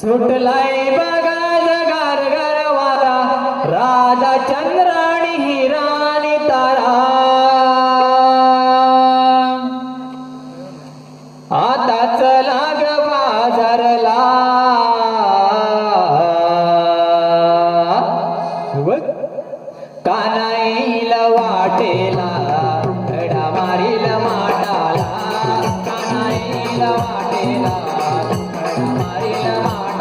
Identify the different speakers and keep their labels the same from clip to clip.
Speaker 1: सुटलाय बघा जगार गरवारा. राधा चंद्राणी हिराणी तारा. आता चला ग बाजारला. बघ. कानाईला वाटेला घडा मारील माटाला. कानाईला वाटेला घडा मारील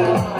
Speaker 1: Thank you.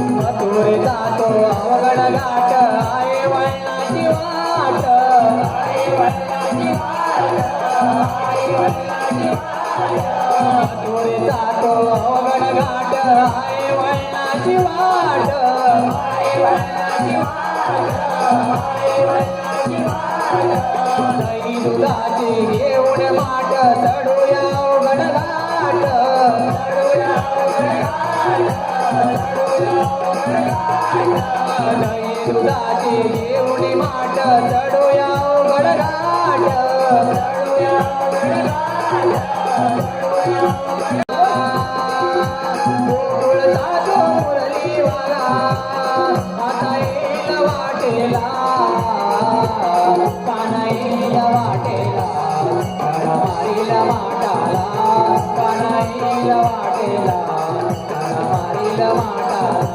Speaker 1: मथुरे जातो अवघड घाट. आहे वळणाची वाट. आहे वाट. जातो अवघड घाट. आहे वळणाची वाट. आहे वळणाची वाट. दुधाची घेऊन माट चढूया अवघड दही दुधाची घेऊन माट चढूया अवघड घाट चढूया अवघड गोकुळ जातो मुरलीवाला आता येईल वाटेला. काना येईल वाटेला. काना मारील माटाला